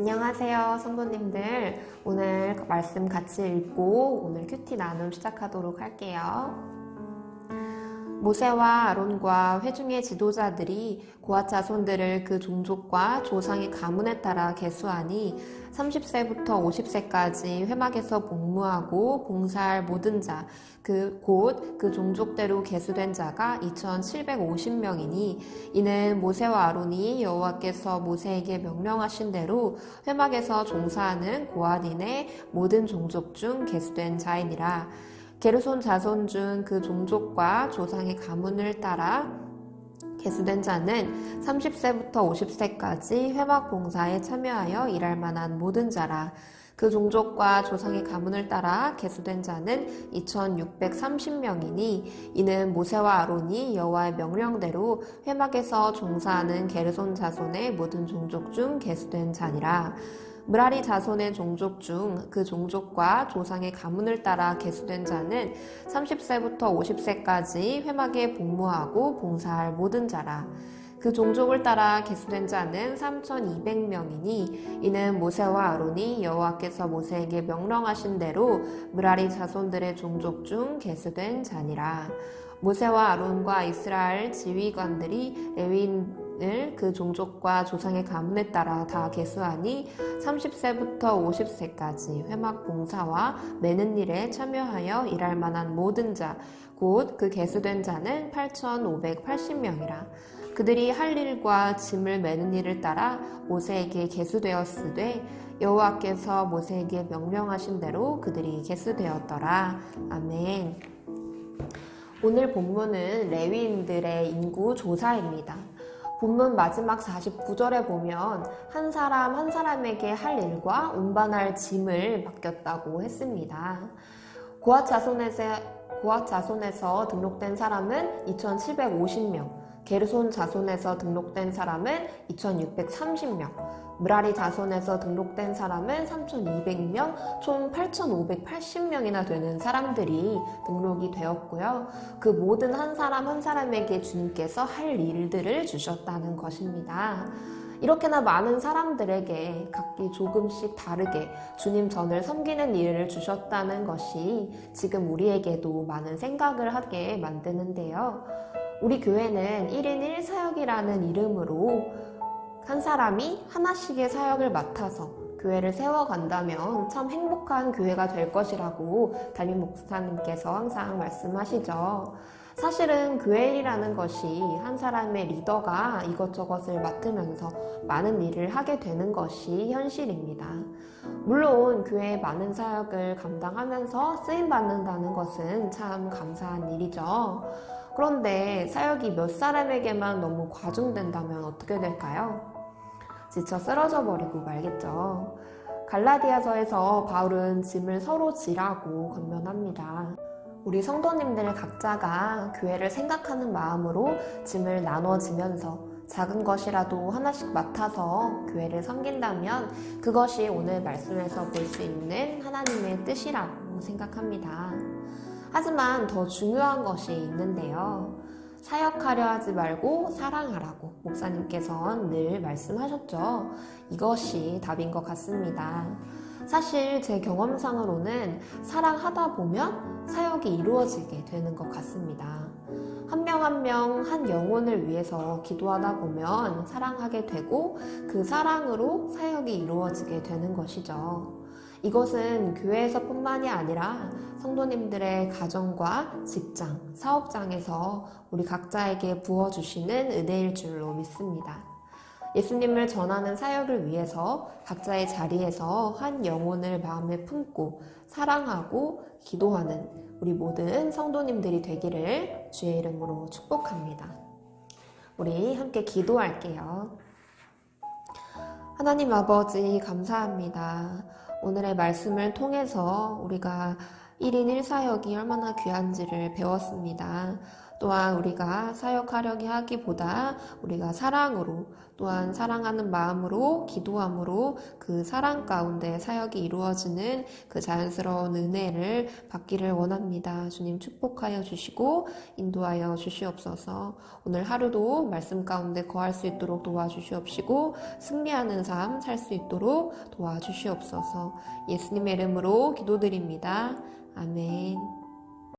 안녕하세요, 성도님들. 오늘 말씀 같이 읽고 오늘 큐티 나눔 시작하도록 할게요. 모세와 아론과 회중의 지도자들이 고아 자손들을 그 종족과 조상의 가문에 따라 계수하니 30세부터 50세까지 회막에서 복무하고 봉사할 모든 자, 그곧그 종족대로 계수된 자가 2,750명이니 이는 모세와 아론이 여호와께서 모세에게 명령하신 대로 회막에서 종사하는 고아딘의 모든 종족 중 계수된 자이니라. 게르손 자손 중 그 종족과 조상의 가문을 따라 계수된 자는 30세부터 50세까지 회막 봉사에 참여하여 일할 만한 모든 자라. 그 종족과 조상의 가문을 따라 계수된 자는 2630명이니 이는 모세와 아론이 여호와의 명령대로 회막에서 종사하는 게르손 자손의 모든 종족 중 계수된 자니라. 무라리 자손의 종족 중 그 종족과 조상의 가문을 따라 계수된 자는 30세부터 50세까지 회막에 복무하고 봉사할 모든 자라. 그 종족을 따라 계수된 자는 3,200명이니 이는 모세와 아론이 여호와께서 모세에게 명령하신 대로 무라리 자손들의 종족 중 계수된 자니라. 모세와 아론과 이스라엘 지휘관들이 레위인을 그 종족과 조상의 가문에 따라 다 계수하니 30세부터 50세까지 회막 봉사와 매는 일에 참여하여 일할 만한 모든 자, 곧 그 계수된 자는 8,580명이라. 그들이 할 일과 짐을 매는 일을 따라 모세에게 계수되었으되 여호와께서 모세에게 명령하신 대로 그들이 계수되었더라. 아멘. 오늘 본문은 레위인들의 인구 조사입니다. 본문 마지막 49절에 보면 한 사람 한 사람에게 할 일과 운반할 짐을 맡겼다고 했습니다. 고아 자손에서, 고아 자손에서 등록된 사람은 2,750명, 게르손 자손에서 등록된 사람은 2,630명, 무라리 자손에서 등록된 사람은 3,200명, 총 8,580명이나 되는 사람들이 등록이 되었고요. 그 모든 한 사람 한 사람에게 주님께서 할 일들을 주셨다는 것입니다. 이렇게나 많은 사람들에게 각기 조금씩 다르게 주님 전을 섬기는 일을 주셨다는 것이 지금 우리에게도 많은 생각을 하게 만드는데요. 우리 교회는 1인 1사역이라는 이름으로 한 사람이 하나씩의 사역을 맡아서 교회를 세워간다면 참 행복한 교회가 될 것이라고 담임 목사님께서 항상 말씀하시죠. 사실은 교회 일이라는 것이 한 사람의 리더가 이것저것을 맡으면서 많은 일을 하게 되는 것이 현실입니다. 물론 교회의 많은 사역을 감당하면서 쓰임받는다는 것은 참 감사한 일이죠. 그런데 사역이 몇 사람에게만 너무 과중된다면 어떻게 될까요? 지쳐 쓰러져 버리고 말겠죠. 갈라디아서에서 바울은 짐을 서로 지라고 권면합니다. 우리 성도님들 각자가 교회를 생각하는 마음으로 짐을 나눠지면서 작은 것이라도 하나씩 맡아서 교회를 섬긴다면 그것이 오늘 말씀에서 볼 수 있는 하나님의 뜻이라고 생각합니다. 하지만 더 중요한 것이 있는데요. 사역하려 하지 말고 사랑하라고 목사님께서는 늘 말씀하셨죠. 이것이 답인 것 같습니다. 사실 제 경험상으로는 사랑하다 보면 사역이 이루어지게 되는 것 같습니다. 한 명 한 명 한 영혼을 위해서 기도하다 보면 사랑하게 되고 그 사랑으로 사역이 이루어지게 되는 것이죠. 이것은 교회에서뿐만이 아니라 성도님들의 가정과 직장, 사업장에서 우리 각자에게 부어주시는 은혜일 줄로 믿습니다. 예수님을 전하는 사역을 위해서 각자의 자리에서 한 영혼을 마음에 품고 사랑하고 기도하는 우리 모든 성도님들이 되기를 주의 이름으로 축복합니다. 우리 함께 기도할게요. 하나님 아버지, 감사합니다. 오늘의 말씀을 통해서 우리가 1인 1사역이 얼마나 귀한지를 배웠습니다. 또한 우리가 사역하려기 하기보다 우리가 사랑으로 또한 사랑하는 마음으로 기도함으로 그 사랑 가운데 사역이 이루어지는 그 자연스러운 은혜를 받기를 원합니다. 주님 축복하여 주시고 인도하여 주시옵소서. 오늘 하루도 말씀 가운데 거할 수 있도록 도와주시옵시고 승리하는 삶 살 수 있도록 도와주시옵소서. 예수님의 이름으로 기도드립니다. 아멘.